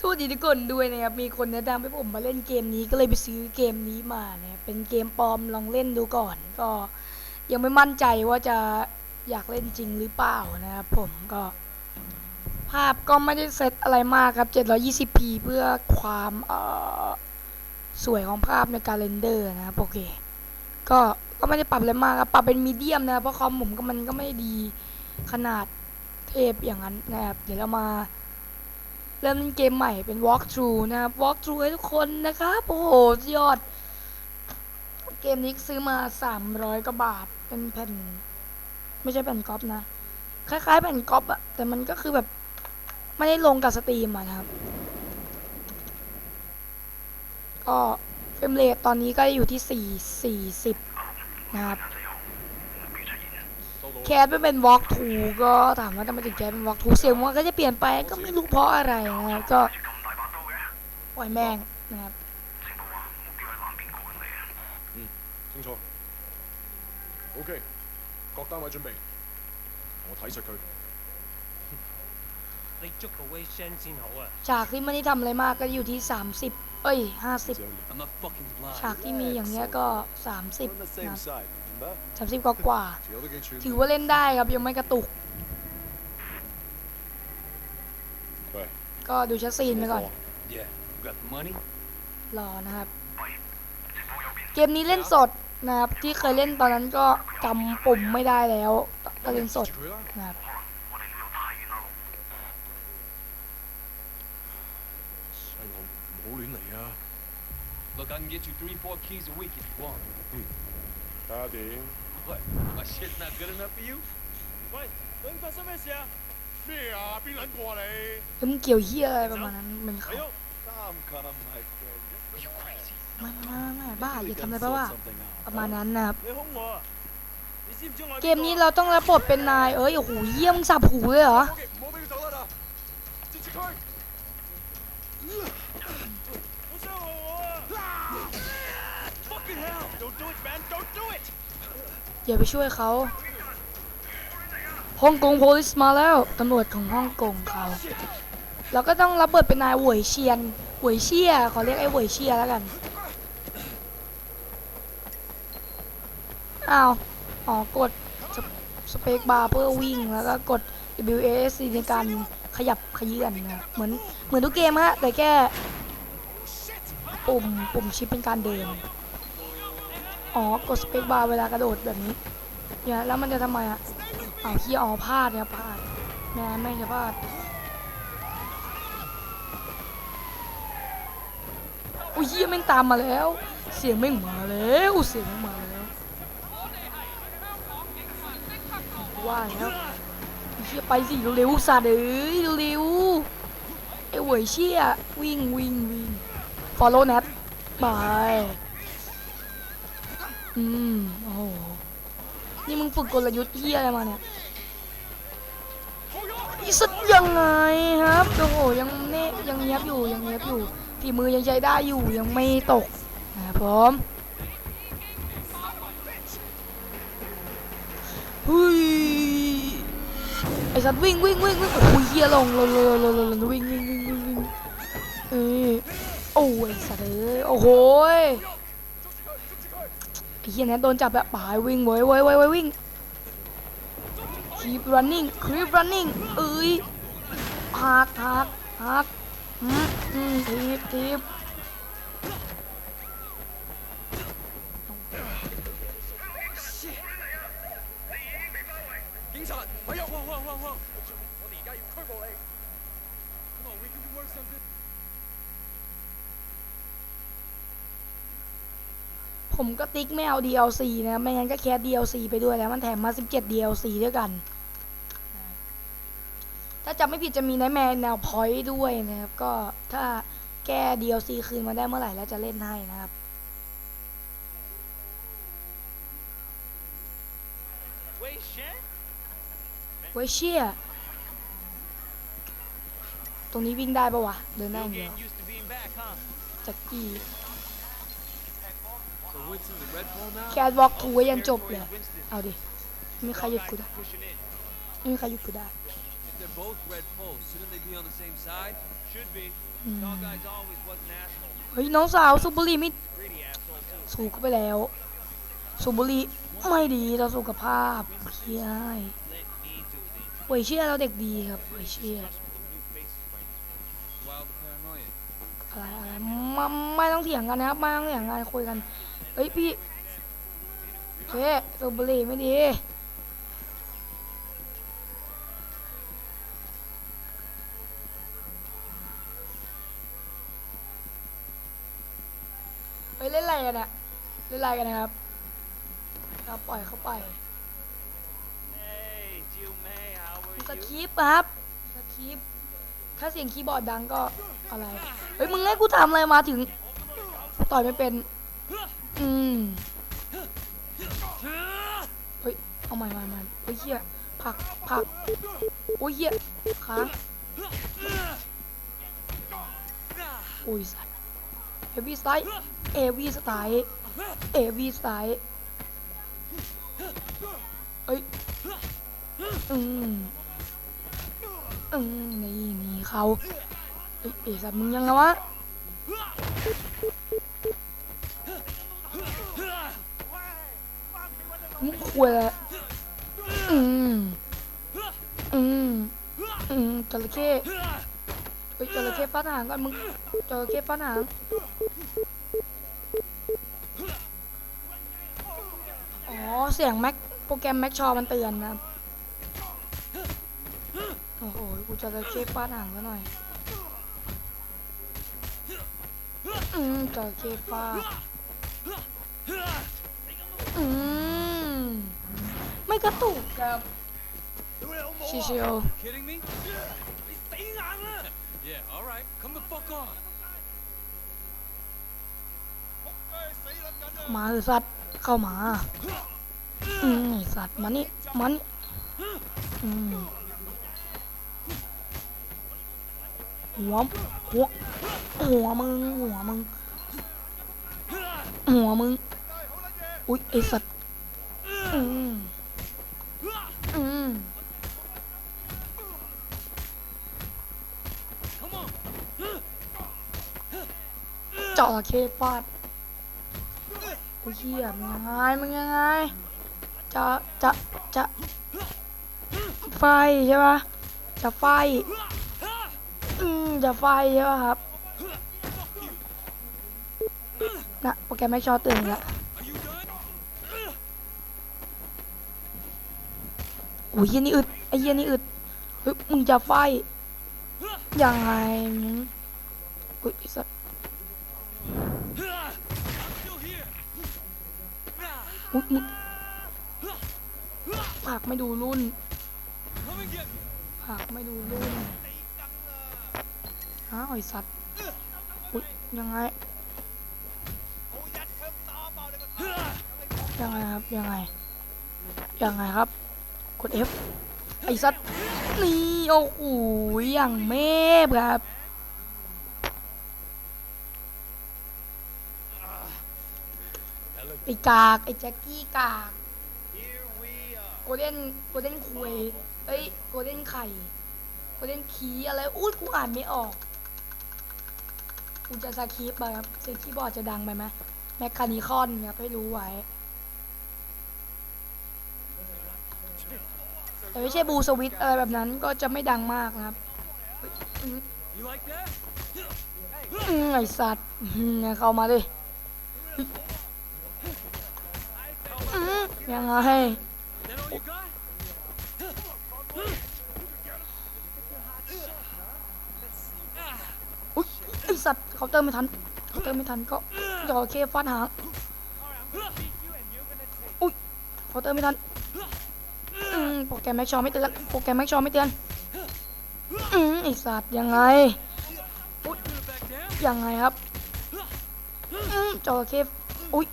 ทุกคนด้วยนะครับ มีคนแนะนำให้ผมมาเล่นเกมนี้ก็เลยไปซื้อเกมนี้มานะครับเป็นเกมปลอมลองเล่นดูก่อน ก็ยังไม่มั่นใจว่าจะอยากเล่นจริงหรือเปล่านะครับผมก็ ภาพก็ไม่ได้เซตอะไรมากครับ 720p เพื่อความเอ่อสวยของภาพในการเรนเดอร์นะครับโอเค ก็ก็ไม่ได้ปรับอะไรมากครับปรับเป็นมีเดียมนะครับเพราะคอมผมก็มันก็ไม่ดีขนาดเทพอย่างนั้นนะครับเดี๋ยวเรามา เริ่มเล่นเกมใหม่เป็น walk through นะครับ walk through ให้ทุกคนนะครับ โอ้โหยอด เกมนี้ซื้อมา 300กว่าบาท เป็นแผ่น ไม่ใช่แผ่นก๊อปนะ คล้ายๆแผ่นก๊อปอะแต่มันก็คือแบบ ไม่ได้ลงกับสตรีมอะนะครับ ก็เฟรมเรทตอนนี้ก็อยู่ที่ 4 40 นะครับ แคสไม่เป็น walk through ก็ถามว่าทำไมถึงแคสเป็น walk through เสียงมันก็จะเปลี่ยนไปก็ไม่รู้เพราะอะไรนะครับก็ปล่อยแม่งนะครับ 清楚。OK，各单位准备，我睇实佢。你捉个 w a y s h a n 先好啊！ ฉากที่ไม่ได้ทำอะไรมากก็อยู่ที่ 30 เอ้ย 50 只有你 I'm not fucking blind。 ฉากที่มีอย่างเงี้ยก็ 30 on the same นะ side, remember? 30 กว่ากว่า 条友都几串。 ถือว่าเล่นได้ครับ ยังไม่กระตุก 喂， ก็ดูชัดซีนไปก่อน Yeah, got money？รอนะครับ เกมนี้เล่นสดนะครับ ที่เคยเล่นตอนนั้นก็จำปุ่มไม่ได้แล้วก็เล่นสด 住佢啦。 นะครับ 细路唔好乱嚟啊！ Look, I can get you three, four keys a week if you want. 睇下点。 What? My shit's not good enough for you? 喂，究竟发生咩事啊？咩啊？边撚个啊你？ แล้วมันเกี่ยวเฮียอะไรประมาณนั้นมันเขา 哎呦，三级 my friend， Are you crazy? ไม่ไม่ไม่ไม่บ้าอย่าทำอะไร 跟 บ้าว่า sort something out ประมาณนั้นนะครับ 你凶我啊？你知唔知我系 เกมนี้เราต้องรับบทเป็นนาย เอ้ย โอ้โหเยี่ยมงสับหูเลยเหรอ 唔好俾佢走得啦！截住佢！ อย่าไปช่วยเขาฮ่องกง police มาแล้ว ตำรวจของฮ่องกงเขา เราก็ต้องรับบทเป็นนายหวยเชียนหวยเชียขอเรียกไอ้หวยเชียแล้วกัน อ้าว อ๋อกดสเปสเปคบาร์เพื่อวิ่งแล้วก็กด W A S D ในการขยับขยื่นนะเหมือนเหมือนทุกเกมฮะ แต่แค่ปุ่มปุ่มชิปเป็นการเดิน อ๋อกดสเปคบาร์เวลากระโดดแบบนี้เนี่ยแล้วมันจะทำไมอะเอาเฮียอ๋อพลาดเนี่ยพลาดแม่ไม่จะพลาดอุ้ยเฮียแม่งตามมาแล้ว เสียงแม่งมาแล้วเสียงแม่งมาแล้วว่าแล้วเฮียไปสิเร็วๆสัตว์เอ้ยเร็วไอ้เหวยเชี่ยวิ่งวิ่งวิ่ง follow net ไป อืม โอ้โห นี่มึงฝึกกลยุทธ์เฮียอะไรมาเนี่ยอีสุดยังไงครับ โอ้โห ยังเน่ยังเงียบอยู่ ยังเงียบอยู่ฝีมือยังใช้ได้อยู่ ยังไม่ตกนะครับผมเฮ้ยไอสัตว์วิ่งวิ่งวิ่งวิ่งโอ้โหเฮียลงลงลงลงลงลงวิ่งวิ่งวิ่งวิ่งวิ่งเอ้ยโอ้ยสัตว์เอ้ยโอ้โห ไอ้เหี้ยเนี่ยโดนจับแบบป่ายวิ่งเว้ยเว้ยเว้ยเว้ยวิ่ง keep running keep running เอ้ยหักหักหักอืมอืมทีบทีบ ผมก็ติ๊กไม่เอา DLC นะไม่งั้นก็แคส DLC ไปด้วยแล้วมันแถมมา 17 DLC ด้วยกัน ถ้าจำไม่ผิดจะมีในแมนแนวพอยต์ด้วยนะครับ ก็ถ้าแก้ DLC คืนมาได้เมื่อไหร่แล้วจะเล่นให้นะครับ w a y s h a n เว้ยเชี่ยตรงนี้วิ่งได้ปะวะ เดินได้อย่างเดียว used to being back, huh? จักกี้ แคสวอล์กทูไว้ยันจบเลย เอาดิไม่มีใครหยุดกูได้ Pushing in. ไม่มีใครหยุดกูได้ they're both red poles, shouldn't they be on the same side? Should be. Hmm. Tall guys always was an asshole. เฮ้ยน้องสาวสูบบุหรี่ไม่ Greedy asshole too. สูบเข้าไปแล้วสูบบุหรี่ไม่ดีต่อสุขภาพเพีย Let me do this. ป่วยเชื่อเราเด็กดีครับป่วยเชื่อ With new faces right now. Wild paranoia. อะไรอะไรไม่ไม่ต้องเถียงกันนะครับไม่ต้องเถียงกันคุยกัน เฮ้ยพี่เฮ้สูบบุหรี่ไม่ดีเฮ้ยเล่นอะไรกันอะเล่นอะไรกันนะครับ เราปล่อยเข้าไป Hey, Jill May, how are ส you? คริปต์ครับสคริปต์ถ้าเสียงคีย์บอร์ดดังก็อะไร เฮ้ยมึงให้กูทำอะไรมาถึง ต่อยไม่เป็น อืมเฮ้ย เอาใหม่ใหม่ใหม่เฮ้ยเหี้ยผักผักโอ้ยเหี้ยค้างโอ้ยสัตว์เอวีสไตล์เอวีสไตล์เอวีสไตล์เอ้ย อืมอืมนี่นี่เขาเอ้ยเอ้ยสัตว์มึงยังไงวะ มึงคุยอะไรอืมอืมอืมจระเข้เฮ้ยจระเข้ฟาดหางก่อนมึงจระเข้ฟาดหางอ๋อเสียงแม็กโปรแกรมแม็กชอมันเตือนนะโอ้โหกูจระเข้ฟาดหางซะหน่อยอืมจระเข้ฟาดอืม ไม่กระตุกครับ Do a little more. ชิชิโอ Kidding me? Stay on it. Yeah, alright. Come the fuck on. มาหรือสัตว์เข้ามา อืมไอ้สัตว์มานี่มานี่อืมหัวหัวหัวมึงหัวมึงหัวมึง อุ๊ยไอสัตว์อืม จระเข้ฟาดโอ้ยเหี้ยมึงยังไงมึงยังไงจะจะจะไฟใช่ปะจะไฟอืมจะไฟใช่ปะครับนะโปรแกรมไม่ชอตื่นล้ว Are you done? โอ้ยเหี้ยนี่อึดไอ้เหี้ยนี่อึดเฮ้ยมึงจะไฟยังไงมึงอุ้ยสัตว์ อุ๊ยผากไม่ดูรุ่นผากไม่ดูรุ่นอ้าวไอ้สัตว์อุ๊ยยังไง ยังไงครับ ยังไง ยังไงครับ กด F ไอสัตว์นี่ โอ้โหอย่างเมฟครับ ไอ้กากไอ้แจ็คกี้กาก Here we are. โกลเด้นโกลเด้นคุยเอ้ยโกลเด้นไข่โกลเด้นคีอะไรอุ้ยกูอ่านไม่ออกกูจะสคริปต์ไปครับเสียงคีย์บอร์ดจะดังไปไหมแมคคานิคอนครับให้รู้ไว้แต่ไม่ใช่บูสวิตอะไรแบบนั้นก็จะไม่ดังมากนะครับ You like that? อืมไอสัตว์อืมเนี่ยเข้ามาดิอืม ยังไงอุ้ยไอสัตว์เขาเติมไม่ทันเขาเติมไม่ทันก็จอเคฟาดหางอุ้ยเขาเติมไม่ทันโปรแกรมแม็กชอไม่เตือนโปรแกรมแม็กชอไม่เตือนอืมไอสัตว์ยังไงยังไงครับอืมจอเคอุ้ย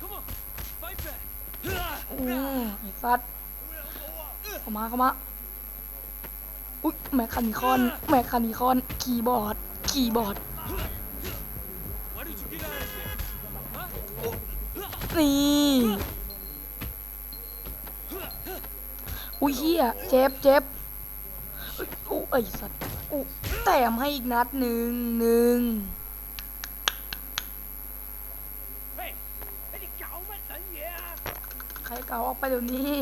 Come on. Fight back. อืมไอ สัตว์เข้ามาเข้ามาอุ้ยแมคคานิคอนแมคคานิคอนคีย์บอร์ดคีย์บอร์ดนี่อุ้ยเฮียเจ็บเจ็บเอ้สัตว์อุแต้มให้อีกนัดหนึ่งหนึ่ง ก่าออกไปเดี๋ยวนี้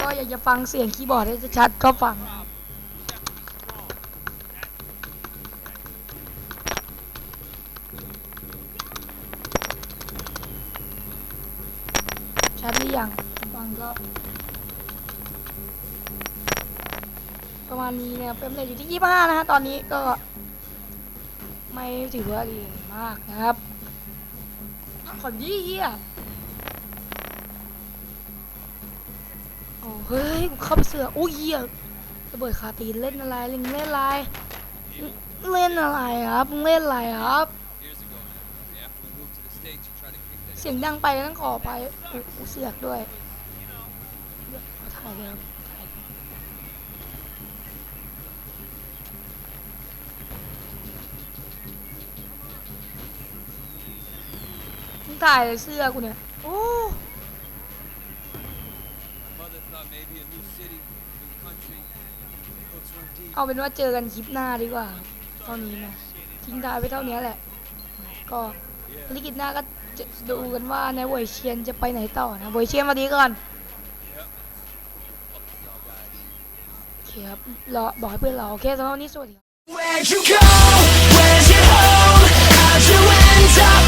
ก็อยากจะฟังเสียงคีย์บอร์ดให้ชัดๆก็ฟัง ชัดหรือยังฟังก็ประมาณนี้นะครับเป็นเลทอยู่ที่ 25 นะฮะ ตอนนี้ก็ ไม่ถือว่าดีมากนะครับ ขอนี้เฮีย เฮ้ยกูเข้าไปเสือโอ้ยเฮียระเบิดคาตีนเล่นอะไรเล่นเล่นอะไรเล่นอะไรครับเล่นอะไรครับ เสียงดังไปต้องขอไปกูเสือกด้วยเอาถ่ายเลยครับถ่ายมึงถ่ายเลยเสื้อกูเนี่ยโอ้ เอาเป็นว่าเจอกันคลิปหน้าดีกว่า เท่านี้นะทิ้งท้ายไปเท่านี้แหละ ก็ภารกิจหน้าก็จะดูกันว่าในายเวยเชียนจะไปไหนต่อนะเวยเชียนมาดีก่อนโอเคครับรอบอกให้เพื่อนรอโอเคสำหรับวันนี้สวัสดีครับ Where'd you go? Where's your home? How'd you end up?